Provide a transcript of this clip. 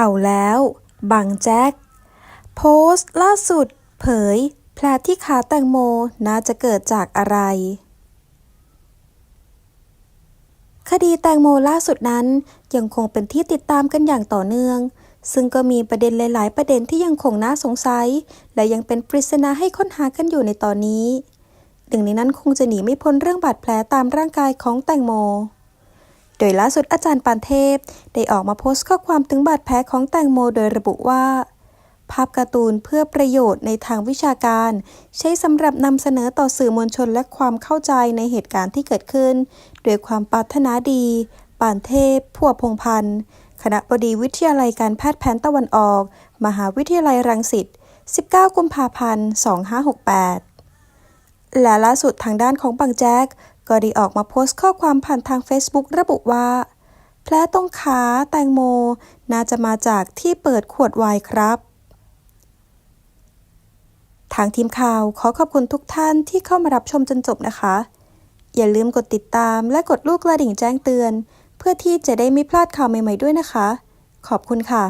เอาแล้วบังแจ็คโพสต์ล่าสุด เผย แผลที่ขาแตงโมน่าจะเกิดจากอะไร คดีแตงโมล่าสุดนั้นยังคงเป็นที่ติดตามกันอย่างต่อเนื่อง ซึ่งก็มีประเด็นหลาย ๆ ประเด็นที่ยังคงน่าสงสัย และยังเป็นปริศนาให้ค้นหากันอยู่ในตอนนี้หนึ่งในนั้นคงจะหนีไม่พ้นเรื่องบาดแผลตามร่างกายของแตงโม โดยล่าสุดอาจารย์ปานเทพ ได้ออกมาโพสต์ข้อความถึงบาดแผลของแตงโมโดยระบุว่า ภาพการ์ตูนเพื่อประโยชน์ในทางวิชาการ ใช้สำหรับนำเสนอต่อสื่อมวลชนและความเข้าใจในเหตุการณ์ที่เกิดขึ้น โดยความปรารถนาดี ปานเทพพัวพงพันธ์คณะบดีวิทยาลัยการแพทย์แผนตะวันออก มหาวิทยาลัยรังสิต 19 กุมภาพันธ์ 2568 และล่าสุดทางด้านของบังแจ๊ก ก็ได้ออกมาโพสต์ข้อความผ่านทาง Facebook ระบุว่า แผลตรงขาแตงโม น่าจะมาจากที่เปิดขวดไวน์ครับ ทางทีมข่าวขอขอบคุณทุกท่านที่เข้ามารับชมจนจบนะคะ อย่าลืมกดติดตามและกดลูกกระดิ่งแจ้งเตือน เพื่อที่จะได้ไม่พลาดข่าวใหม่ ๆด้วยนะคะ ขอบคุณค่ะ